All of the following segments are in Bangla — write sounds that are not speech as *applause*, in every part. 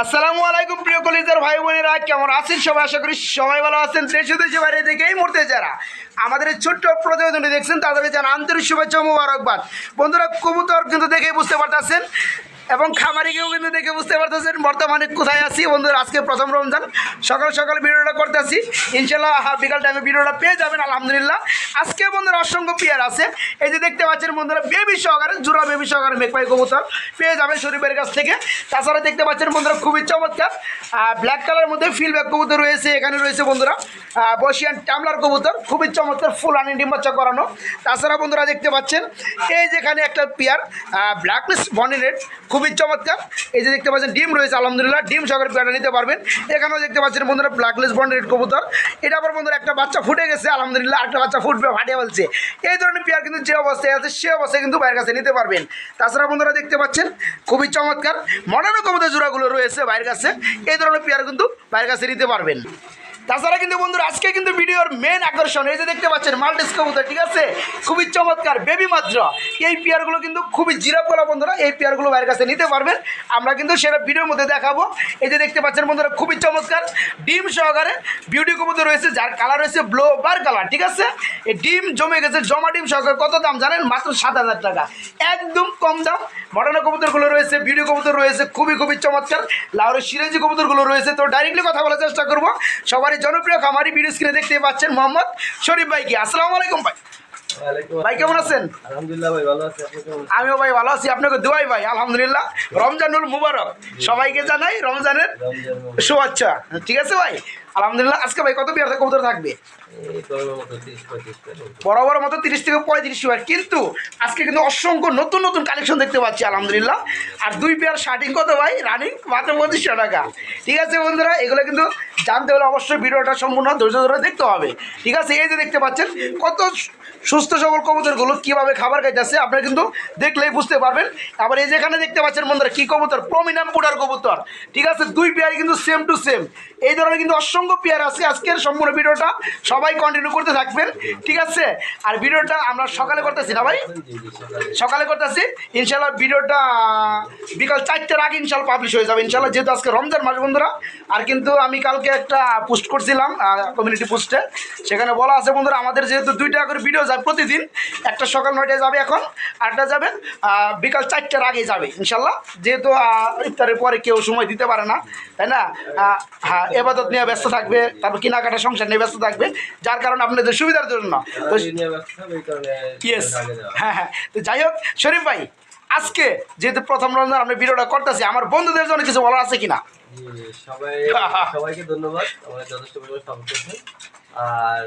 আসসালামু আলাইকুম প্রিয় কলিজার ভাই বোনেরা, কেমন আছেন সবাই? আশা করি সবাই ভালো আছেন। দেশে দেশে বাইরে থেকে এই মুহূর্তে যারা আমাদের ছোট্ট প্রতিবেদনটি দেখছেন তাদের জানা আন্তরিক শুভেচ্ছা মোবারকবাদ। বন্ধুরা, কবুতর কিন্তু দেখেই বুঝতে পারতেছেন এবং খামারিকেও কিন্তু দেখে বুঝতে পারতেছেন বর্তমানে কোথায় আছি। বন্ধুরা, আজকে প্রথম রমজান। সকাল সকাল ভিডিওটা করতেছি ইনশাল্লাহ বিকাল টাইমে ভিডিওটা পেয়ে যাবেন, আলহামদুলিল্লাহ। আজকে বন্ধুরা অসংখ্য পেয়ার আছে। এই যে দেখতে পাচ্ছেন বন্ধুরা বেবি সহকারে জোড়া বেবি সহকারে মেঘপাই কবুতর পেয়ে যাবেন শরীফের কাছ থেকে। তাছাড়া দেখতে পাচ্ছেন বন্ধুরা, খুবই চমৎকার ব্ল্যাক কালার মধ্যে ফিল ব্যাক কবুতর রয়েছে, এখানে রয়েছে বন্ধুরা বসিয়ান টামলার কবুতর, খুবই চমৎকার ফুল আনি ডিম্বাচ্চা করানো। তাছাড়া বন্ধুরা দেখতে পাচ্ছেন, এই যেখানে একটা পেয়ার ব্ল্যাক লিস্ট বনিরেট খুবই চমৎকার। এই যে দেখতে পাচ্ছেন, ডিম রয়েছে, আলহামদুলিল্লাহ। ডিম সহকারে পেয়ারটা নিতে পারবেন। এখানেও দেখতে পাচ্ছেন বন্ধুরা ব্ল্যাক লিস্ট বনিরেট কবুতর এটা আবার বন্ধুরা, একটা বাচ্চা ফুটে গেছে, আলহামদুলিল্লাহ। একটা বাচ্চা ফুটবে ফাটিয়ে বলছে। এই ধরনের পেয়ার কিন্তু যে অবস্থায় আছে, সে অবস্থায় কিন্তু বাইরের কাছে নিতে পারবেন। তাছাড়া বন্ধুরা দেখতে পাচ্ছেন, খুবই চমৎকার মডার্ন কবুতর জোড়াগুলো রয়েছে বাইরের কাছে। এই ধরনের পেয়ার কিন্তু বাইরের কাছে নিতে পারবেন। তাছাড়া কিন্তু বন্ধুরা, আজকে কিন্তু ভিডিওর মেন আকর্ষণ, এই যে দেখতে পাচ্ছেন মাল্টিস কবুতর, ঠিক আছে? খুবই চমৎকার বেবি মাত্র। এই পেয়ারগুলো কিন্তু খুবই জিরাপ করা বন্ধুরা, এই পেয়ারগুলো বাইরের কাছে নিতে পারবেন। আমরা কিন্তু সেটা ভিডিওর মধ্যে দেখাবো। এই যে দেখতে পাচ্ছেন বন্ধুরা, খুবই চমৎকার, ডিম সহকারে বিউটি কবুতর রয়েছে, যার কালার রয়েছে ব্লো বার কালার ঠিক আছে? এই ডিম জমে গেছে, জমা ডিম সহকারে কত দাম জানেন? মাত্র সাত হাজার টাকা। একদম কম দাম মডার্ন কবুতরগুলো রয়েছে ভিডিও কবুতর রয়েছে, খুবই খুবই চমৎকার। লাউরের সিরাজি কবুতরগুলো রয়েছে, তো ডাইরেক্টলি কথা বলার চেষ্টা করব। সবারই জনপ্রিয় খামারি ভিডিও স্ক্রিনে দেখতে পাচ্ছেন মোহাম্মদ শরীফ ভাইকে আসসালামু আলাইকুম ভাই। ওয়ালাইকুম ভাই কেমন আছেন? আলহামদুলিল্লাহ ভাই ভালো আছি। আপনি কেমন আছেন? আমিও ভাই ভালো আছি। আপনাকে দোয়াই ভাই আলহামদুলিল্লাহ। রমজানুল মুবারক। সবাইকে জানাই রমজানের। শুভেচ্ছা। ঠিক আছে ভাই? আলহামদুলিল্লাহ আজকে ভাই কত বিয়ার কবুতর থাকবে? গরমের মতো তিরিশ থেকে পঁয়ত্রিশ বার কিন্তু আজকে কিন্তু অসংখ্য নতুন নতুন কালেকশন দেখতে পাচ্ছি আলহামদুলিল্লাহ। আর দুই পেয়ার শার্টিং কত ভাই? রানিং মাত্র পঁচিশশো টাকা। ঠিক আছে বন্ধুরা এগুলো কিন্তু জানতে হলে অবশ্যই ভিডিওটা সম্পূর্ণ ধৈর্য ধরে দেখতে হবে। ঠিক আছে এই যে দেখতে পাচ্ছেন কত সুস্থ সবল কবুতরগুলো কীভাবে খাবার খাইতেছে আপনারা কিন্তু দেখলেই বুঝতে পারবেন। আবার এই যেখানে দেখতে পাচ্ছেন বন্ধুরা কী কবুতর? প্রমিনাম পুডার কবুতর। ঠিক আছে দুই পেয়ার কিন্তু সেম টু সেম এই ধরনের কিন্তু অসংখ্য পেয়ার আছে। আজকের সম্পূর্ণ ভিডিওটা সবাই কন্টিনিউ করতে থাকবেন, ঠিক আছে? আর ভিডিওটা আমরা সকালে করতেছি না ভাই? সকালে। করতেছি। ইনশাল্লাহ ভিডিওটা বিকাল চারটের আগে ইনশাল্লাহ পাবলিশ হয়ে যাবে। ইনশাল্লাহ যেহেতু আজকে রমজান মাস বন্ধুরা, আর কিন্তু আমি কালকে একটা পোস্ট করছিলাম কমিউনিটি পোস্টে সেখানে বলা আছে বন্ধুরা, আমাদের যেহেতু দুইটা করে ভিডিও যায় প্রতিদিন, একটা সকাল নয়টায় যাবে এখন আটটা যাবে বিকাল চারটের আগে যাবে ইনশাল্লাহ যেহেতু ইফতারের পরে কেউ সময় দিতে পারে না, তাই না? হ্যাঁ এবাদত নিয়ে ব্যস্ত থাকবে তারপর কেনাকাটা সংসার নিয়ে ব্যস্ত থাকবে যার কারণে আপনাদের সুবিধার জন্য। তো ইয়েস হ্যাঁ। হ্যাঁ তো যাই হোক শরীফ ভাই আজকে যেহেতু প্রথম রমজান আপনি ভিডিওটা করতেছি আমার বন্ধুদের জন্য কিছু বলার আছে কিনা? সবাই সবাইকে ধন্যবাদ আমাদের যথেষ্ট পরিমাণ সাপোর্ট করছেন আর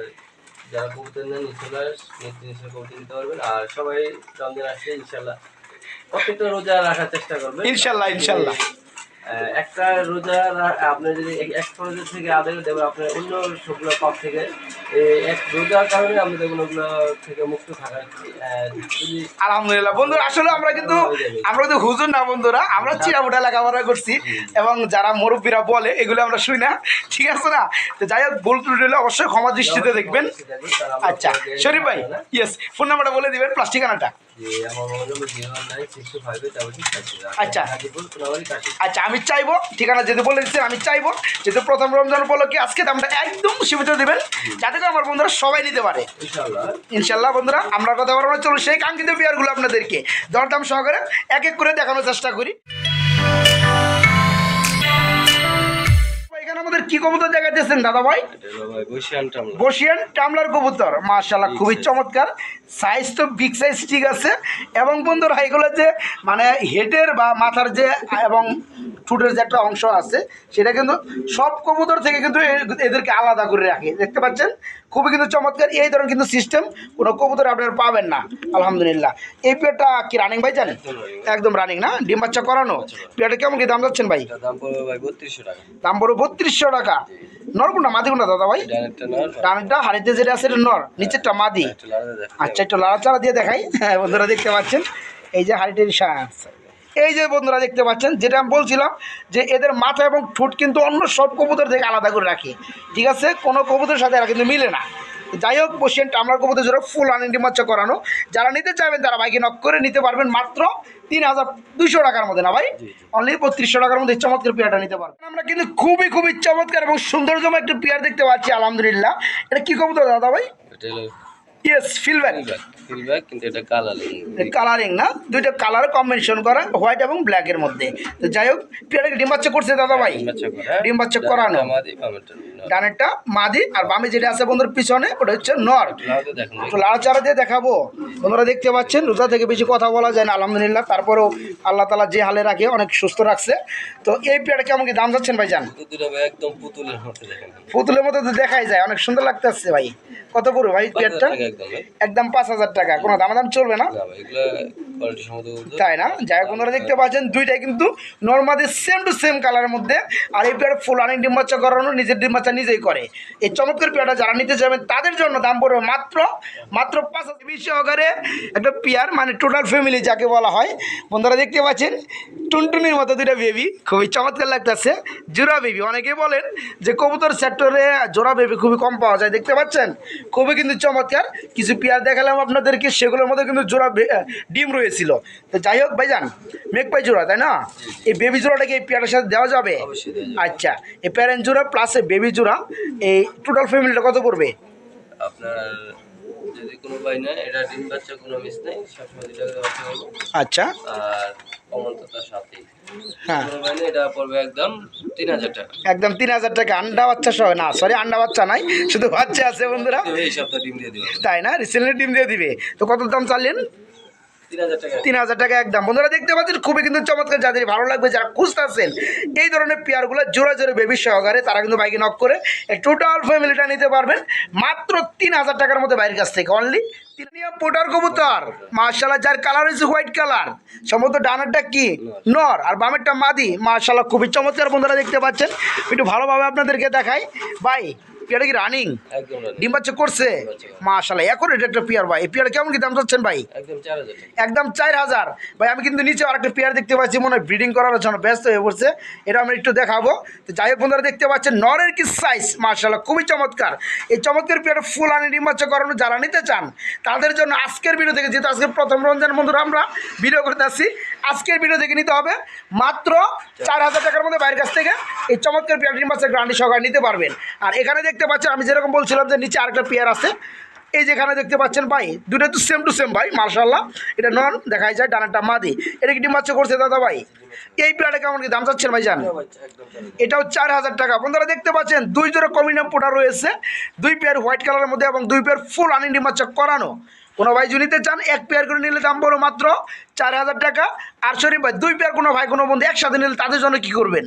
যারা কবুতর নেন ইনশাল্লাহ নিশ্চয় কবুতর নিতে পারবেন। আর সবাই রমজান আসলে ইনশাল্লাহ প্রত্যেকটা রোজা রাখার চেষ্টা করবেন। ইনশাল্লাহ, ইনশাল্লাহ। একটা রোজা আপনি যদি এক- রোজা থেকে আদায় দেবেন আপনার অন্য সবগুলো পাপ থেকে এক রোজার কারণে আমরা দেখুন ওগুলো থেকে মুক্ত থাকা আলহামদুলিল্লাহ। বন্ধুরা আসলে আমরা কিন্তু আমরা কিন্তু হুজুর না বন্ধুরা। আমরা চিরামুটা লেখাপড়া করছি এবং যারা মুরব্বীরা বলে এগুলো আমরা শুই না। ঠিক আছে না? তো যাই হোক ভুল ত্রুটি হলে অবশ্যই ক্ষমা দৃষ্টিতে দেখবেন। আচ্ছা শরীফ ভাই ইয়েস ফোন নাম্বারটা বলে দিবেন প্লাস আচ্ছা। আচ্ছা আমি চাইব ঠিকানা যেহেতু বলে দিচ্ছেন আমি চাইব যেহেতু প্রথম রমজান উপলক্ষে আজকে দামটা একদম সীমিত দেবেন যাতে করে আমার বন্ধুরা সবাই নিতে পারে। ইনশাল্লাহ বন্ধুরা আমরা কথা বলব চলো সেই কাঙ্ক্ষিত পেয়ারগুলো আপনাদেরকে দরদাম সহকারে এক এক করে দেখানোর চেষ্টা করি। আমাদের কি কবুতর দেখাইতেছেন দাদা ভাই বসিয়ান বসিয়ান টামলার কবুতর মাশাল্লাহ খুবই চমৎকার। সাইজ তো বিগ সাইজ ঠিক আছে। এবং বন্ধুরা এগুলো যে মানে হেডের বা মাথার যে এবং ঠুটের যে একটা অংশ আছে সেটা কিন্তু সব কবুতর থেকে কিন্তু এদেরকে আলাদা করে রাখে। দেখতে পাচ্ছেন? খুবই কিন্তু চমৎকার। এই ধরনের কিন্তু সিস্টেম কোনো কবুতর আপনারা পাবেন না আলহামদুলিল্লাহ। এই পেয়ারটা কি রানিং ভাই জানেন? একদম রানিং না? ডিম বাচ্চা করানো? পেয়ারটা কেমন কি দাম যাচ্ছেন ভাই? দাম পড়বে ভাই বত্রিশশো টাকা। দাম পড়ো বত্রিশশো টাকা। নরকুন্ডা মাদি কোনটা দাদা ভাই? ডানেরটা নর। ডানটা হাড়িতে যেটা আছে এটা নর। নিচেরটা মাদি। দেখ আচ্ছা একটু লাড়াচাড়া দিয়ে দেখাই। হ্যাঁ বন্ধুরা দেখতে পাচ্ছেন। এই যে হাড়িটির সায়ান্স এই যে বন্ধুরা দেখতে পাচ্ছেন যেটা আমি বলছিলাম যে এদের মাথা এবং ঠোঁট কিন্তু অন্য সব কবুতর থেকে আলাদা করে রাখে। ঠিক আছে? কোনো কবুতরের সাথে এরা কিন্তু মিলে না। যাই হোক পোষেন টামলার কবুতর জোড়া ফুল আনি ডিম করানো। যারা নিতে চাইবেন তারা বাইকে নক করে নিতে পারবেন মাত্র তিন হাজার দুশো টাকার মধ্যে না ভাই। অনলি বত্রিশশো টাকার মধ্যে চমৎকার পেয়ারটা নিতে পারবেন। আমরা কিন্তু খুবই খুবই চমৎকার এবং সুন্দরতম একটা পেয়ার দেখতে পাচ্ছি আলহামদুলিল্লাহ। এটা কি কবুতর দাদা ভাই? ইয়েস ফিলব্যাক ফিলব্যাক কিন্তু এটা কালার কালারিং না দুইটা কালার কম্বিনেশন করা হোয়াইট এবং ব্ল্যাকের মধ্যে। তো যাই হোক পেয়ারটাকে ডিম বাচ্চা করছে দাদা ভাই? ডিম বাচ্চা করানো। ডানেরটা মাদি আর বামে যেটা আছে বন্ধুর পিছনে ওটা হচ্ছে নর। দেখুন একটু লাড়াচাড়া দিয়ে দেখাবো। বন্ধুরা দেখতে পাচ্ছেন রোজা থেকে বেশি কথা বলা যায় না আলহামদুলিল্লাহ। তারপরেও আল্লাহ তালা যে হালে রাখে অনেক সুস্থ রাখছে। তো এই পেয়ারটা কেমন কি দাম যাচ্ছেন ভাই জান একদম পুতুলের মতো পুতুলের মতো তো দেখাই যায় অনেক সুন্দর লাগতে আসছে ভাই। কত পড়বে ভাই পেয়ারটা? একদম একদম পাঁচ হাজার টাকা কোনো দামাদাম চলবে না। তাই না? যাই হোক বন্ধুরা দেখতে পাচ্ছেন দুইটাই কিন্তু নর্মালি সেম টু সেম কালারের মধ্যে। আর এই পেয়ার ফুল আনি ডিম বাচ্চা করানো নিজের ডিম বাচ্চা নিজেই করে। এই চমৎকার পেয়ারটা যারা নিতে যাবেন তাদের জন্য দাম পড়বে মাত্র মাত্র পাঁচ হাজার বিশ সহকারে একটা পেয়ার মানে টোটাল ফ্যামিলি যাকে বলা হয়। বন্ধুরা দেখতে পাচ্ছেন টুনটুনির মতো দুইটা বেবি খুবই চমৎকার লাগতেছে। জোড়া বেবি অনেকে বলেন যে কবুতর সেক্টরে জোড়া বেবি খুবই কম পাওয়া যায় দেখতে পাচ্ছেন? খুবই কিন্তু চমৎকার। কিছু পেয়ার দেখালাম আপনাদেরকে সেগুলোর মধ্যে কিন্তু জোড়া ডিম রয়েছিল। তো যাই হোক ভাইজান মেঘপাই জোড়া তাই না? এই বেবি জোড়াটাকে এই পেয়ারের সাথে দেওয়া যাবে। আচ্ছা এই প্যারেন্ট জোড়া প্লাস বেবি জোড়া এই টোটাল ফ্যামিলিটা কত পড়বে? আপনার কোনো ভয় নাই এটা ডিম বাচ্চা কোনো মিস নেই সবসময় বাচ্চা আচ্ছা। আর সাথেই। হ্যাঁ। কোনো ভাই না এটা পড়বে একদম তিন হাজার টাকা। একদম তিন হাজার টাকা আন্ডা বাচ্চা সহ না সরি আন্ডা বাচ্চা নাই শুধু বাচ্চা আছে বন্ধুরা। এই সপ্তাহ ডিম দিয়ে দিবে। তাই না? রিসেন্টলি ডিম দিয়ে দিবে। তো কত দাম চাললেন তিন হাজার টাকা। একদম। বন্ধুরা দেখতে পাচ্ছেন, খুবই কিন্তু চমৎকার, যাদের ভালো লাগবে, যারা খুঁজতেছেন, এই ধরনের পেয়ারগুলো জোড়া জোরে বেবি সহকারে তারা কিন্তু বাইকে নক করে টোটাল ফ্যামিলিটা নিতে পারবেন। মাত্র তিন হাজার টাকার মধ্যে বাইরের কাছ থেকে অনলি পোটার কবুতর। মার্শাল্লাহ যার কালার হয়েছে হোয়াইট কালার সম্ভবত ডানারটা কি? নর। আর বামেরটা মাদি। মার্শাল্লাহ খুবই চমৎকার বন্ধুরা দেখতে পাচ্ছেন। একটু ভালোভাবে আপনাদেরকে দেখাই। ভাই পেয়ারটা কি রানিং। ডিম বাচ্চা করছে? মার্শাল্লাহ এখন এটা একটা পেয়ার ভাই। এই পেয়ার কেমন কি দাম চাচ্ছেন ভাই? একদম চার হাজার ভাই আমি কিন্তু নিচে আরেকটা পেয়ার দেখতে পাচ্ছি মনে হয় ব্রিডিং করার জন্য ব্যস্ত হয়ে পড়ছে। এটা আমি একটু দেখাবো। তো যাই হোক বন্ধুরা দেখতে পাচ্ছেন নরের কি সাইজ মার্শাল্লাহ খুবই চমৎকার। এই চমৎকার পেয়ার ফুল আনি ডিমাচ্চা করানো যারা নিতে চান তাদের জন্য আজকের ভিডিও থেকে যেহেতু আজকে প্রথম রমজান বন্ধুরা আমরা ভিডিও করতে আসছি আজকের ভিডিও থেকে নিতে হবে মাত্র চার হাজার টাকার মধ্যে বাইরের কাছ থেকে এই চমৎকার পেয়ার ডিমাচ্চা গ্রান্ডি সহকারে নিতে পারবেন। আর এখানে দেখতে পাচ্ছেন, আমি যেরকম বলছিলাম যে নিচে আরেকটা পেয়ার আছে, এই যেখানে দেখতে পাচ্ছেন ভাই, দুটো তো সেম টু সেম ভাই মার্শাল্লাহ এটা নন, দেখাই যায় ডানাটা মাদি। এটা কি ডিম বাচ্চা করছে দাদা ভাই? এই পেয়ারটা কেমন কি দাম চাচ্ছেন ভাই জান? এটাও চার হাজার টাকা। বন্ধুরা দেখতে পাচ্ছেন, দুই জোড়া কমিনাম পোটা রয়েছে, দুই পেয়ার হোয়াইট কালারের মধ্যে এবং দুই পেয়ার ফুল আনি ডিম বাচ্চা করানো। কোনো ভাই যদি নিতে চান এক পেয়ার করে নিলে দাম পড়ো মাত্র চার হাজার টাকা। আর শরীফ ভাই দুই পেয়ার কোনো ভাই কোনো বন্ধু একসাথে নিলে তাদের জন্য কি করবেন?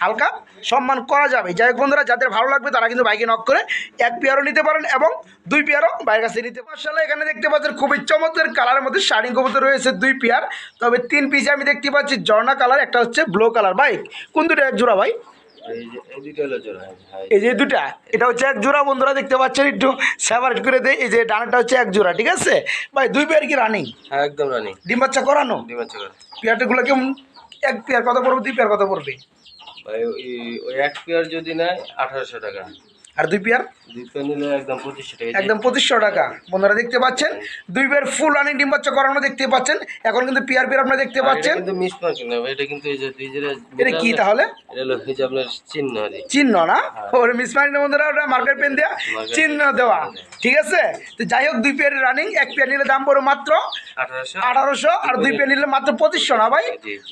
হালকা সম্মান করা যাবে। যাই হোক বন্ধুরা যাদের ভালো লাগবে তারা কিন্তু বাইকে নক করে এক পেয়ারও নিতে পারেন এবং দুই পেয়ারও বাইরের কাছে নিতে পারেন। এখানে দেখতে পাচ্ছেন খুবই চমৎকার কালারের মধ্যে শাড়ি কবুতর রয়েছে দুই পেয়ার তবে তিন পিসে আমি দেখতে পাচ্ছি জর্না কালার একটা হচ্ছে ব্লু কালার ভাই কোন দুটো এক জোড়া ভাই? এই যে দুটো এটা হচ্ছে এক জোড়া বন্ধুরা দেখতে পাচ্ছেন একটু সেপারেট করে দেয় এই যে ডানাটা হচ্ছে এক জোড়া ঠিক আছে? ভাই দুই পেয়ার কি রানিং হ্যাঁ একদম রানি ডিম বাচ্চা করানো? ডিম বাচ্চা করে পেয়ারটাগুলো কেমন? এক পেয়ার কত পড়বে দুই পেয়ার কত পড়বে? ভাই ওই এক পেয়ার যদি নেয় আঠারোশো টাকা। আর দুই পেয়ার? একদম পঁচিশশো টাকা। বন্ধুরা দেখতে পাচ্ছেন দুই পেয়ার ফুল রানিং ডিম বাচ্চা করানো দেখতে পাচ্ছেন। এখন কিন্তু পেয়ার পেয়ার আপনারা দেখতে পাচ্ছেন। এটা কিন্তু কি তাহলে? চিহ্ন চিহ্ন না? ওর মিসমাইন্ড বন্ধুরা ওটা মার্কেট পেন দেওয়া চিহ্ন দেওয়া। ঠিক আছে? তো যাই হোক দুই পেয়ার রানিং এক পেয়ার নিলে দাম পড়ে মাত্র আঠারোশো। আর দুই পেয়ার নিলে মাত্র পঁচিশশো না ভাই।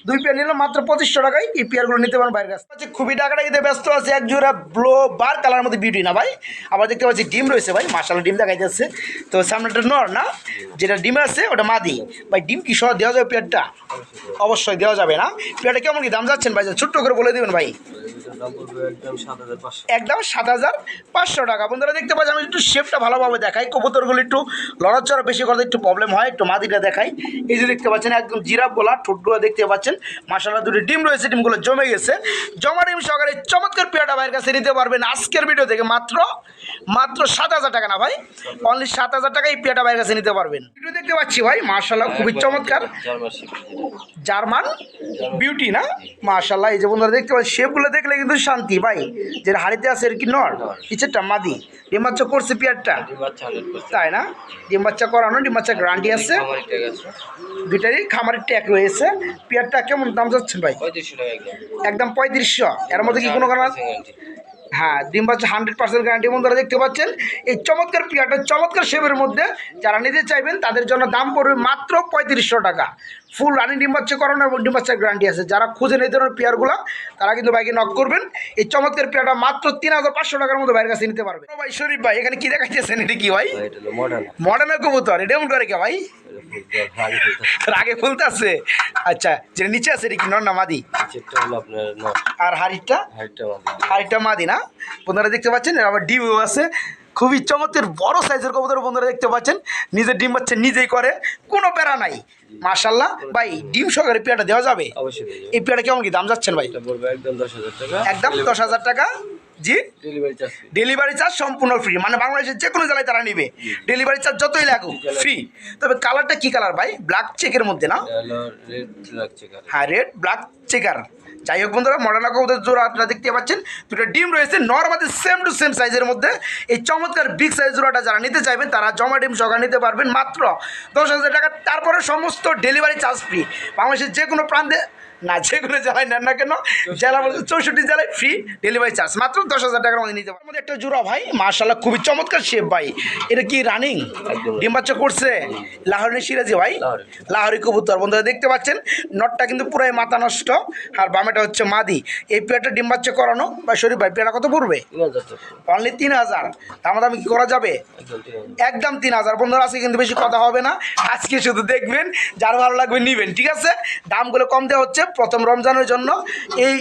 দুই পেয়ার নিলে মাত্র পঁচিশশো টাকায় এই পেয়ারগুলো নিতে পারেন বাইরের কাছে আচ্ছা খুবই টাকাটা কিন্তু ব্যস্ত আছে এক জোড়া ব্লো বার কালার মধ্যে বিউটি না ভাই? আবার দেখতে পাচ্ছি ডিম রয়েছে ভাই মাসালা ডিম দেখা যাচ্ছে। তো সামনেটা নর না? যেটা ডিম আছে, ওটা মাদি। ভাই, ডিম কি সহ দেওয়া যাবে পেয়ারটা অবশ্যই দেওয়া যাবে না। পেয়ারটা কেমন কি দাম যাচ্ছেন ভাই? ছোট্ট করে বলে দেবেন ভাই। একদম সাত হাজার পাঁচশো টাকা। বন্ধুরা, দেখতে পাচ্ছি আমি একটু শেপটা ভালোভাবে দেখাই। কবুতরগুলো একটু লড়াচড়া বেশি করতে একটু প্রবলেম হয়। একটু মাদিটা দেখাই। এই যে দেখতে পাচ্ছেন, একদম জিরাফ গোলা ঠোঁটগুলো দেখতে পাচ্ছেন। মাসালা দুটি ডিম রয়েছে, ডিমগুলো জমে গেছে। জমা ডিম সহকারে চমৎকার পেয়াটা ভাইয়ের কাছে নিতে পারবেন। আজকের ভিডিও থেকে থেকে মাত্র মাত্র সাত হাজার টাকা না ভাই? অনলি সাত হাজার টাকা এই পেয়ারটা বাইরের কাছে নিতে পারবেন। ভিডিও দেখতে পাচ্ছি ভাই মার্শাল্লাহ খুবই চমৎকার। জার্মান বিউটি না? মার্শাল্লাহ এই যে বন্ধুরা দেখতে পাচ্ছি শেপগুলো দেখলে কিন্তু শান্তি ভাই। যে হাড়িতে আছে এর কি নর? ইচ্ছেটা মাদি। ডিম বাচ্চা করছে পেয়ারটা। তাই না? ডিম বাচ্চা করানো ডিম বাচ্চা গ্যারান্টি আছে। দুইটারই খামারের ট্যাগ রয়েছে। পেয়ারটা কেমন দাম যাচ্ছেন ভাই? একদম। একদম পঁয়ত্রিশশো। এর মধ্যে কি কোনো কারণ আছে? হ্যাঁ ডিম বাচ্চা হান্ড্রেড পার্সেন্ট গ্যারান্টি বন্ধুরা দেখতে পাচ্ছেন, এই চমৎকার পিয়াটা চমৎকার শেপের মধ্যে যারা নিতে চাইবেন, তাদের জন্য দাম পড়বে মাত্র পঁয়ত্রিশশো টাকা। ফুল রানিং ডিম বাচ্চা করানো এবং ডিম বাচ্চার গ্যারান্টি আছে। যারা খুঁজেন এই ধরনের পেয়ারগুলো তারা কিন্তু বাইকে নক করবেন। এই চমৎকার পেয়ারটা মাত্র তিন হাজার পাঁচশো টাকার মতো বাইরের কাছে নিতে পারবে। ভাই শরীফ ভাই এখানে কি দেখাচ্ছেন এটা কি ভাই? মডার্নের কবুতর এটা এমন করে কে ভাই? আগে ফুলতে আচ্ছা যেটা নিচে আছে এটা কি নর না মাদি? আর হাড়িটা? হাইটটা মাদি। না? বন্ধুরা দেখতে পাচ্ছেন আবার ডিমও আছে। খুবই চমৎকার বড় সাইজের কবুতর বন্ধুরা দেখতে পাচ্ছেন। নিজের ডিম বাচ্চা নিজেই করে কোনো প্যারা নাই। মার্শাল্লাহ ভাই ডিম সহকারে পেয়াটা দেওয়া যাবে? অবশ্যই এই পেয়াটা কেমন কি দাম যাচ্ছেন ভাই? একদম দশ হাজার টাকা। একদম দশ হাজার টাকা। জি? ডেলিভারি চার্জ ডেলিভারি চার্জ সম্পূর্ণ ফ্রি মানে বাংলাদেশের যে কোনো জেলায় তারা নিবে। ডেলিভারি চার্জ যতই লাগুক ফ্রি তবে কালারটা কি কালার ভাই? ব্ল্যাক চেকের মধ্যে না? হ্যাঁ রেড ব্ল্যাক চেকার যাই হোক বন্ধুরা মডার্না কবুতর জোড়া আপনারা দেখতে পাচ্ছেন। দুটো ডিম রয়েছে নর্মালি সেম টু সেম সাইজের মধ্যে। এই চমৎকার বিগ সাইজ জোড়াটা যারা নিতে চাইবেন তারা জমা ডিম সহকার নিতে পারবেন। মাত্র দশ হাজার টাকা। তারপরে সমস্ত ডেলিভারি চার্জ ফ্রি বাংলাদেশের যে কোনো প্রান্তে না যেগুলো জেলায় নেন না কেন? জেলা বলতে চৌষট্টি জেলায় ফ্রি ডেলিভারি চার্জ মাত্র দশ হাজার টাকার মধ্যে নিতে আমাদের একটা জোড়া ভাই মার্শাল্লাহ খুবই চমৎকার শেপ ভাই। এটা কি রানিং একদম। ডিম বাচ্চা করছে। লাহোরের সিরাজি ভাই। লাহোরি। লাহরি কবুতর। বন্ধুরা দেখতে পাচ্ছেন নটটা কিন্তু পুরাই মাথা নষ্ট। আর বামেটা হচ্ছে মাদি। এই পেয়ারটা ডিম বাচ্চা করানো। বা শরীফ ভাই পেয়ারটা কত পড়বে? অনলি তিন হাজার। দাম দামি কি করা যাবে? একদম তিন হাজার। একদম তিন হাজার। বন্ধুরা আজকে কিন্তু বেশি কথা হবে না। আজকে শুধু দেখবেন যার ভালো লাগবে নিবেন ঠিক আছে? দামগুলো কম দেওয়া হচ্ছে। প্রথম রমজানের জন্য এই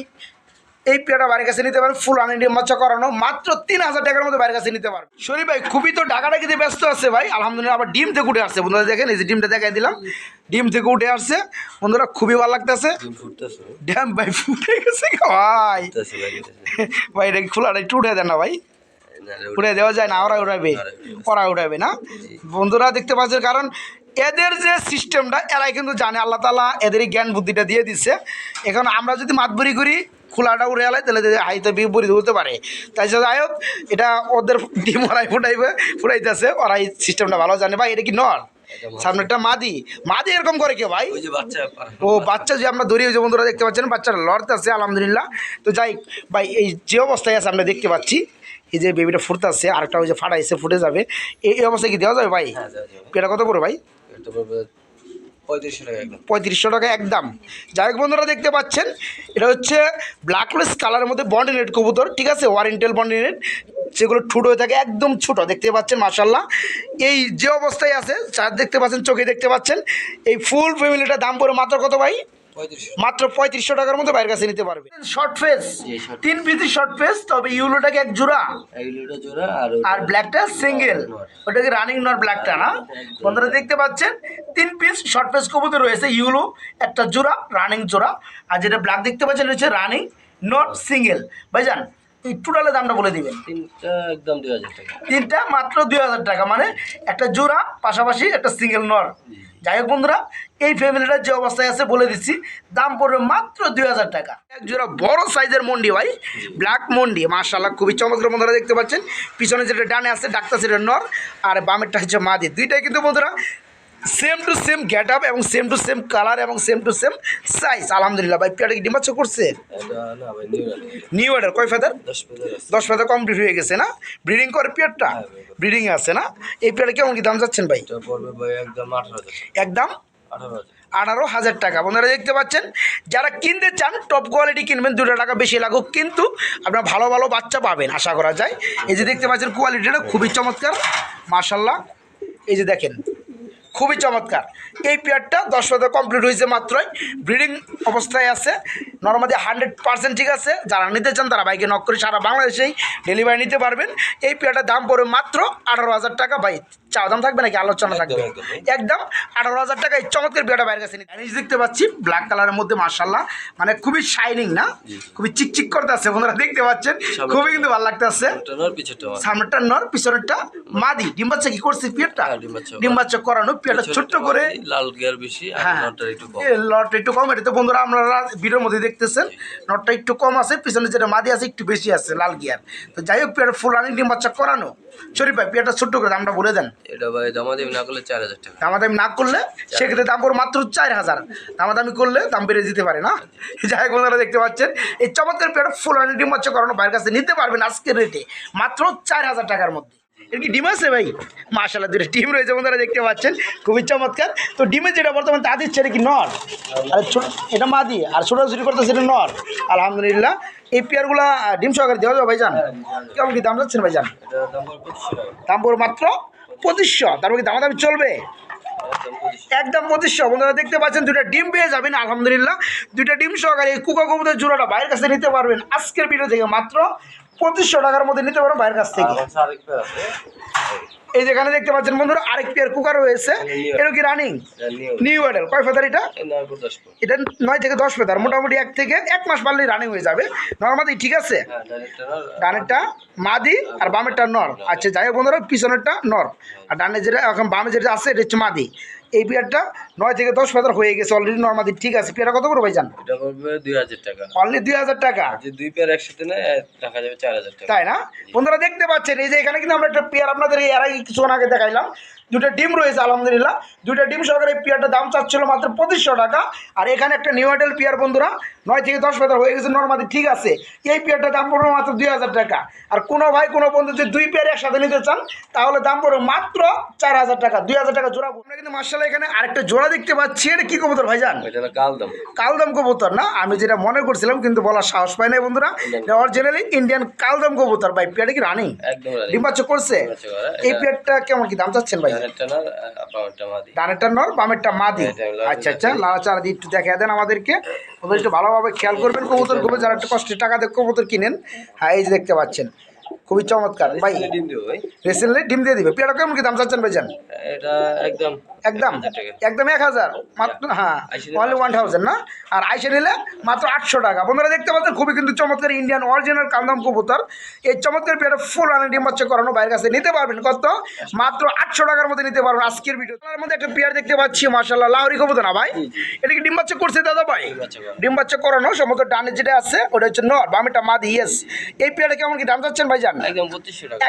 এই পেয়ারটা বাড়ির কাছে নিতে পারেন ফুল আনি বাচ্চা করানো মাত্র তিন হাজার টাকার মতো বাড়ির কাছে নিতে পারবেন শরীফ ভাই খুবই তো ডাকাডাকিতে ব্যস্ত আছে ভাই। আলহামদুলিল্লাহ আবার ডিম থেকে উঠে আসছে। বন্ধুরা দেখেন এই যে ডিমটা দেখাই দিলাম। ডিম থেকে উঠে আসছে। বন্ধুরা খুবই ভালো লাগতেছে। ড্যাম ভাই ফুটে গেছে ভাই। ভাই এটা খোলাটা একটু উঠে দেন না ভাই। উঠে দেওয়া যায় না ওরা উঠাবে ওরা উঠাবে না। বন্ধুরা দেখতে পাচ্ছেন কারণ এদের যে সিস্টেমটা এরাই কিন্তু জানে আল্লাহ তালা এদেরই জ্ঞান বুদ্ধিটা দিয়ে দিচ্ছে এখন আমরা যদি মাতবুরি করি খোলাটা উড়ে এলাই তাহলে হাইতে বিপরীত হতে পারে। তাই যাই হোক এটা ওদের ডিম ওরাই ফুটাইবে ফুটাইতেছে ওরাই সিস্টেমটা ভালো জানে। ভাই এটা কি নর সামনে একটা মাদি। মাদি এরকম করে কে ভাই? ও বাচ্চা যে আমরা ধরি যে বন্ধুরা দেখতে পাচ্ছেন বাচ্চারা লড়তে আছে আলহামদুলিল্লাহ। তো যাই ভাই এই যে অবস্থায় আছে আমরা দেখতে পাচ্ছি। এই যে বেবিটা ফুটতে আসছে আরেকটা ওই যে ফাটা এসে ফুটে যাবে। এই এই অবস্থায় কি দেওয়া যাবে ভাই? হ্যাঁ এটা কত পড়ে ভাই? পঁয়ত্রিশশো টাকা একদম। পঁয়ত্রিশশো টাকা একদম। যাই হোক বন্ধুরা দেখতে পাচ্ছেন এটা হচ্ছে ব্ল্যাকলেস কালারের মধ্যে বন্ডিনেট কবুতর ঠিক আছে? ওয়ারেন্টেল বন্ডিনেট যেগুলো ঠুট হয়ে থাকে একদম ছোটো দেখতে পাচ্ছেন মার্শাল্লাহ এই যে অবস্থায় আছে চার দেখতে পাচ্ছেন চোখে দেখতে পাচ্ছেন এই ফুল ফ্যামিলিটার দাম পড়ে মাত্র কত ভাই? মাত্র পঁয়ত্রিশশো টাকার মধ্যে বাইরের কাছে নিতে পারবে। শর্ট ফেস তিন পিসি শর্ট ফেস তবে ইউলোটাকে এক জোড়া। আর আর ব্ল্যাকটা সিঙ্গেল ওটাকে রানিং নর ব্ল্যাকটা না। বন্ধুরা দেখতে পাচ্ছেন তিন পিস শর্ট ফেস কবুতর রয়েছে ইউলো একটা জোড়া রানিং জোড়া। আর যেটা ব্ল্যাক দেখতে পাচ্ছেন রয়েছে রানিং নট সিঙ্গেল ভাইজান এই টোটালের দামটা বলে দিবেন। তিনটা একদম দুই হাজার টাকা। তিনটা মাত্র দুই হাজার টাকা মানে একটা জোড়া পাশাপাশি একটা সিঙ্গেল নর। যাই হোক বন্ধুরা এই ফ্যামিলিটার যে অবস্থায় আছে বলে দিচ্ছি দাম পড়বে মাত্র দুই হাজার টাকা। এক জোড়া বড় সাইজের মন্ডি ভাই ব্ল্যাক মন্ডি মার্শাল্লাহ খুবই চমৎকার বন্ধুরা দেখতে পাচ্ছেন। পিছনে যেটা ডানে আছে ডাক্তার সেটা নর আর বামেরটা হচ্ছে মাদি। দুইটাই কিন্তু বন্ধুরা same to same get up এবং সেম টু সেম কালার এবং সেম টু সেম সাইজ আলহামদুলিল্লাহ ভাই পেয়ারটা কি ডিমাচ্ছ করছে? নিউ অর্ডার কয় ফেদার দশ ফেদার কমপ্লিট হয়ে গেছে না? ব্রিডিং করে পেয়ারটা। ব্রিডিং আছে না? এই পেয়ারটা কেমন কি দাম যাচ্ছেন ভাই? একদম আঠারো হাজার টাকা। আপনারা দেখতে পাচ্ছেন? যারা কিনতে চান টপ কোয়ালিটি কিনবেন দুটো টাকা বেশি লাগুক কিন্তু আপনারা ভালো ভালো বাচ্চা পাবেন আশা করা যায়। এই যে দেখতে পাচ্ছেন কোয়ালিটিটা খুবই চমৎকার। মার্শাল্লাহ এই যে দেখেন খুবই চমৎকার। এই পেয়ারটা দশ হাজার কমপ্লিট হয়েছে মাত্রই। ব্রিডিং অবস্থায় আছে। নর্মালি হান্ড্রেড পার্সেন্ট ঠিক আছে। যারা নিতে চান তারা বাইকে নক করে সারা বাংলাদেশেই ডেলিভারি নিতে পারবেন। এই পেয়ারটার দাম পড়বে মাত্র আঠারো হাজার টাকা। ভাই চা দাম থাকবে নাকি? আলোচনা থাকবে। একদম। আঠারো হাজার টাকা এই চমৎকার পেয়ারটা বাইরের কাছে নিতে- জিনিস দেখতে পাচ্ছি ব্ল্যাক কালারের মধ্যে মার্শাল্লাহ মানে খুবই শাইনিং না? খুবই চিকচিক করতে আছে বন্ধুরা দেখতে পাচ্ছেন? খুবই কিন্তু ভালো লাগতেছে। সামনেরটা নর পিছনেরটা মাদি। ডিম বাচ্চা কি করছে পিয়ারটা? হ্যাঁ, ডিম বাচ্চা ডিম বাচ্চা করানো পিয়ারটা ছোট্ট করে লাল গিয়ার বেশি হ্যাঁ। লটটা একটু কম এটা তো বন্ধুরা আমরা ভিডিওর মধ্যে দেখতেছেন নটটা একটু কম আছে পিছনে যেটা মাদি আছে একটু বেশি আছে লাল গিয়ার। তো যাই হোক পেয়ার ফুল রানিং ডিম বাচ্চা করানো। শরীফ ভাই পেয়ারটা ছোট্ট করে দামটা বলে দেন। এটা ভাই দামাদামি না করলে চার হাজার টাকা। দামাদামি না করলে সেক্ষেত্রে দাম পড়ে মাত্র চার হাজার। দামাদামি করলে দাম বেড়ে যেতে পারে না? যাই হোক বন্ধুরা দেখতে পাচ্ছেন। এই চমৎকার পেয়ার ফুল রানিং ডিম বাচ্চা করানো বাইরের কাছে নিতে পারবেন আজকের রেটে মাত্র চার হাজার টাকার মধ্যে। এর কি ডিম আছে ভাই? মাশাল্লাহ দুটো ডিম রয়েছে বন্ধুরা, দেখতে পাচ্ছেন। খুবই চমৎকার। তো ডিমের যেটা বর্তমানে তা দিচ্ছে, এটা কি নর? আর এটা মাদি, আর ছোটাছুটি করতে সেটা নর। আলহামদুলিল্লাহ, এই পেয়ারগুলা ডিম সহকারে দেওয়া যাবে ভাইজান? কেমন কি দাম যাচ্ছেন ভাইজান? দাম পড়বে মাত্র পঁচিশশো। তারপর কি দামাদামি চলবে? একদম পঁচিশশো। বন্ধুরা, দেখতে পাচ্ছেন দুইটা ডিম পেয়ে যাবেন, আলহামদুলিল্লাহ। দুইটা ডিম সহকারে কুকা কবুতর জোড়াটা বাইরের কাছে নিতে পারবেন। আজকের ভিডিও থেকে মাত্র পঁচিশশো টাকার মধ্যে নিতে পারবেন বাইরের কাছ থেকে। এই যেখানে দেখতে পাচ্ছেন বন্ধুরা আরেক পেয়ার কুকার রয়েছে। এটা কি রানিং নিউ মডেল কয় ফেদার এটা? এটা নয় থেকে দশ ফেদার। মোটামুটি এক থেকে এক মাস পারলেই রানিং হয়ে যাবে। নর্মালি ঠিক আছে? হ্যাঁ নর ডানেরটা মাদি আর বামেরটা নর। আচ্ছা যাই হোক বন্ধুরা পিছনেরটা নর। আর ডানে যেটা এখন বামে যেটা আছে এটা হচ্ছে মাদি। এই পেয়ারটা নয় থেকে দশ ফেদার হয়ে গেছে অলরেডি নর্মাদি ঠিক আছে? পেয়ারা কত করে ভাইজান? এটা পড়বে দুই হাজার টাকা। অনলি দুই হাজার টাকা? যে দুই পেয়ার একসাথে না টাকা যাবে চার হাজার টাকা। তাই না? বন্ধুরা দেখতে পাচ্ছেন এই যে এখানে কিন্তু আমরা একটা পেয়ার আপনাদের এই এর আগে কিছুক্ষণ আগে দেখাইলাম। দুটো ডিম রয়েছে আলহামদুলিল্লাহ। দুটো ডিম সহকারে এই পেয়ারটার দাম চাচ্ছিল মাত্র পঁচিশশো টাকা। আর এখানে একটা নিউ মডেল পেয়ার বন্ধুরা নয় থেকে দশ হাজার হয়ে গেছে নর্মালি ঠিক আছে। এই পেয়ারটার দাম পড়বে মাত্র দুই হাজার টাকা। আর কোনো ভাই কোনো বন্ধু যদি দুই পেয়ার একসাথে নিতে চান তাহলে দাম পড়বে মাত্র চার হাজার টাকা দুই হাজার টাকা জোড়া। আমরা কিন্তু মার্শাল এখানে আরেকটা জোড়া দেখতে পাচ্ছি। এটা কি কবুতর ভাইজান? এটা হলো কাল দাম কালদম কবুতর না? আমি যেটা মনে করছিলাম কিন্তু বলার সাহস পাই নাই বন্ধুরা। অরিজিনালি ইন্ডিয়ান কালদম কবুতর। ভাই পেয়ারটা কি রানিং? ডিম বাচ্চা করছে? এই পেয়ারটা কেমন কি দাম চাচ্ছেন ভাই? ডাইরেক্টর নর আপনারটা মাদি। ডানেরটা নর বামেরটা মাদি। আচ্ছা আচ্ছা দিয়ে একটু দেখা দেন আমাদেরকে। ওদের একটু ভালোভাবে খেয়াল করবেন। কবুতর কবুতর যারা একটু কষ্টের টাকা দিয়ে কবুতর কিনেন। হ্যাঁ এই যে দেখতে পাচ্ছেন। খুবই চমৎকার। ভাই রিসেন্টলি ডিম দিয়ে দিবে। পেয়ারটা কেমন কি দাম চাচ্ছেন ভাই জান এটা একদম একদম? একদম এক হাজার? মাত্র হ্যাঁ। আইসে নিলে অনলি ওয়ান থাউজেন্ড না? আর আইসে নিলে মাত্র আটশো টাকা। বন্ধুরা দেখতে পাচ্ছেন খুবই কিন্তু চমৎকার ইন্ডিয়ান অরিজিনাল কান্দাম কবুতর। এই চমৎকার পেয়ারটা ফুল রানি ডিম বাচ্চা করানো বাইরের কাছে নিতে পারবেন। কত? মাত্র আটশো টাকার মধ্যে নিতে পারবেন। আজকের ভিডিও তার মধ্যে একটা পেয়ার দেখতে পাচ্ছি মার্শাল্লাহ লাহরি কবুতর না ভাই? এটা কি ডিম বাচ্চা করছে দাদা ভাই? ডিম বাচ্চা করানো। সমস্ত ডানে যেটা আছে ওটা হচ্ছে নর বামেটা মাদি ইয়েস এই পেয়ারটা কেমন কি দাম চাচ্ছেন ভাই জান *laughs*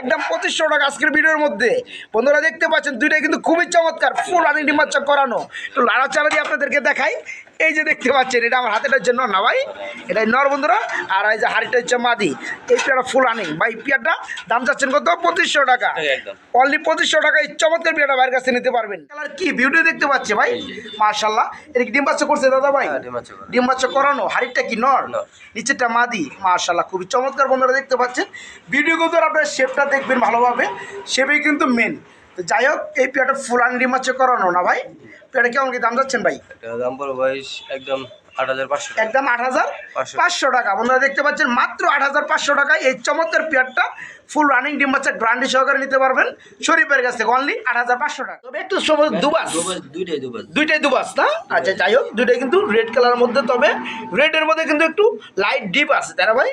একদম পঁচিশশো টাকা। আজকের ভিডিওর মধ্যে। বন্ধুরা দেখতে পাচ্ছেন দুইটাই কিন্তু খুবই চমৎকার ফুল রানিং ডিম বাচ্চা করানো। একটু লাড়াচাড়া দিয়ে আপনাদেরকে দেখাই। এই যে দেখতে পাচ্ছেন এটা আমার হাতেটার জন্য না ভাই? এটাই নর বন্ধুরা আর এই যে হাড়িটা হচ্ছে মাদি। এই পেয়ারটা ফুল রানিং ভাই পেয়ারটা দাম চাচ্ছেন কত? পঁচিশশো টাকা। অনলি পঁচিশশো টাকা এই চমৎকার পেয়ারটা বাইরের কাছে নিতে পারবেন। কালার কি? ভিডিও দেখতে পাচ্ছে ভাই। মার্শাল্লাহ এটা কি ডিম বাচ্চা করছে দাদা ভাই? হ্যাঁ, ডিম বাচ্চা করা। করানো। হাড়িটা কি নর। নিচেরটা মাদি। মাশাল্লাহ খুবই চমৎকার বন্ধুরা দেখতে পাচ্ছেন। ভিডিও কিন্তু আপনার শেপটা দেখবেন ভালোভাবে। শেপেই কিন্তু মেন তো যাই হোক, এই পেয়ারটা ফুল আন্ডি মাছে করানো না ভাই। পেয়ারটা কেমন কি দাম যাচ্ছেন ভাই? দাম পড়বে ভাই, একদম একদম আট হাজার পাঁচশো। টাকা। বন্ধুরা দেখতে পাচ্ছেন মাত্র আট হাজার পাঁচশো টাকায় এই চমৎকার পেয়ারটা ফুল রানিং ডিম বাচ্চা গ্রান্ডি সহকারে নিতে পারবেন শরীফের কাছ থেকে অনলি আট হাজার পাঁচশো টাকা। তবে একটু সময় দুবাস। দুইটাই দুবাস। না? আচ্ছা যাই হোক দুইটাই কিন্তু রেড কালারের মধ্যে। তবে রেডের মধ্যে কিন্তু একটু লাইট ডিপ আছে। না ভাই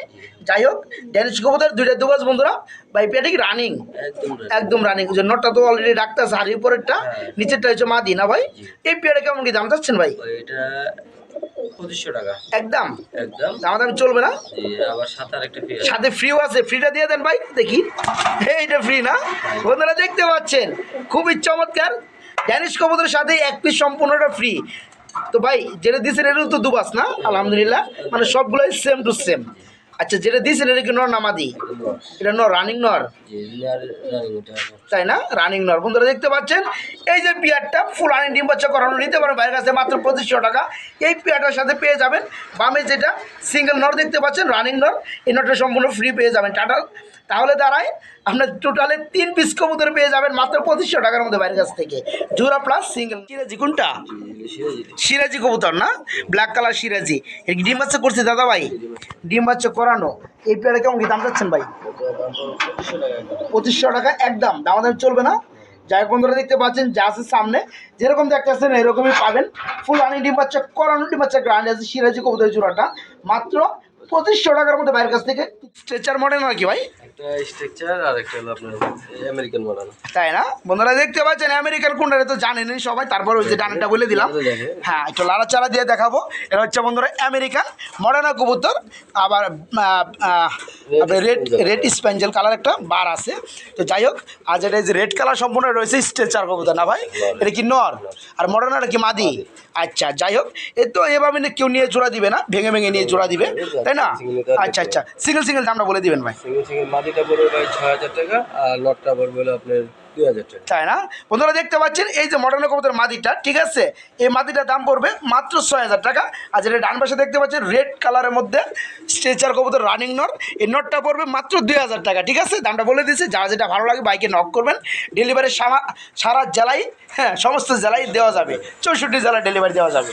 যাই হোক ড্যানিশ কবুতর দুইটাই দুবাস বন্ধুরা। ভাই পেটিক রানিং একদম রানি। একদম রানিং যে নটটা তো অলরেডি ডাক্তার আছে আর উপরেরটা নিচেরটা হচ্ছে মাদি না ভাই? এই পেয়ারে কেমন কি দাম চাচ্ছেন ভাই এটা পঁচিশশো টাকা। একদম। চলবে না? আবার সাথে ফ্রিও আছে। ফ্রিটা দিয়ে দেন ভাই দেখি। এইটা ফ্রি না? বন্ধুরা দেখতে পাচ্ছেন খুবই চমৎকার। ড্যানিশ কবুতরের সাথে এক পিস সম্পূর্ণটা ফ্রি তো ভাই যেটা দিয়েছেন এটাও তো দুবাস না? আলহামদুলিল্লাহ। মানে সবগুলোই সেম টু সেম আচ্ছা যেটা দিয়েছেন এটা কি নর নামাদি এটা নর। রানিং নর? তাই না? রানিং নর। বন্ধুরা দেখতে পাচ্ছেন? এই যে পেয়ারটা ফুল রানিং ডিম বাচ্চা করানো নিতে পারেন বাইরের কাছে মাত্র পঁচিশশো টাকা। এই পেয়ারটার সাথে পেয়ে যাবেন বামে যেটা সিঙ্গেল নর দেখতে পাচ্ছেন রানিং নর। এই নটটা সম্পূর্ণ ফ্রি পেয়ে যাবেন টাটাল তাহলে দাঁড়ায় আপনার টোটালে তিন পিস কবুতর পেয়ে যাবেন মাত্র পঁচিশশো টাকার মধ্যে বাইরের কাছ থেকে। জোড়া প্লাস সিঙ্গেল সিরাজি কোনটা সিরাজি কবুতর না? ব্ল্যাক কালার সিরাজি ডিম বাচ্চা করছে দাদা ভাই? ডিম বাচ্চা। করানো। এই পেয়ারা কেমন কি দাম চাচ্ছেন ভাই? পঁচিশশো টাকা একদম। দাম দাম চলবে না? যাই বন্ধুরা দেখতে পাচ্ছেন যা আছে সামনে। যেরকম দেখতেছেন এরকমই পাবেন। ফুল আনি ডিম বাচ্চা করানো ডিম বাচ্চা গ্রান্ড আছে সিরাজি কবুতর জোড়াটা। মাত্র পঁচিশশো টাকার মধ্যে বাইরের কাছ থেকে। স্ট্রেচার মডেল নাকি ভাই? একটা স্ট্রাকচার আর একটা হলো আপনার আমেরিকান মডেল তাই না? বন্ধুরা দেখতে পাচ্ছেন আমেরিকান কোনটা তো জানেনই সবাই তারপর ওই যে ডানাটা বলে দিলাম। হ্যাঁ একটু লাড়াচাড়া দিয়ে দেখাবো। এটা হচ্ছে বন্ধুরা আমেরিকান মডার্না কবুতর। আবার রেড রেড স্প্যাঞ্জেল কালার একটা বার আছে। তো যাই হোক আজ এটা যে রেড কালার সম্পূর্ণ রয়েছে স্ট্রেচার কবুতর না ভাই? এটা কি নর? আর মডার্নাটা কি মাদি। আচ্ছা যাই হোক এ তো এভাবে নিয়ে কেউ নিয়ে জোড়া দিবে না ভেঙে ভেঙে নিয়ে জোড়া দিবে তাই না? আচ্ছা আচ্ছা সিঙ্গেল সিঙ্গেল দামটা বলে দিবেন ভাই। সিঙ্গেল সিঙ্গেল মাটিটা পড়বে ভাই ছয় হাজার টাকা আর লটটা পড়বে হলো আপনার তাই না? বন্ধুরা দেখতে পাচ্ছেন, এই যে মডার্ন কবুতর মাদিটা, ঠিক আছে? এই মাদিটার দাম পড়বে মাত্র ছয় হাজার টাকা। আর যেটা ডান পাশে দেখতে পাচ্ছেন রেড কালারের মধ্যে স্ট্রেচার কবুতর রানিং নট এই নটটা পড়বে মাত্র দুই হাজার টাকা, ঠিক আছে? দামটা বলে দিয়েছি, যারা যেটা ভালো লাগে বাইকে নক করবেন। ডেলিভারি সারা জেলায় হ্যাঁ সমস্ত জেলায় দেওয়া যাবে। চৌষট্টি জেলায় ডেলিভারি দেওয়া যাবে।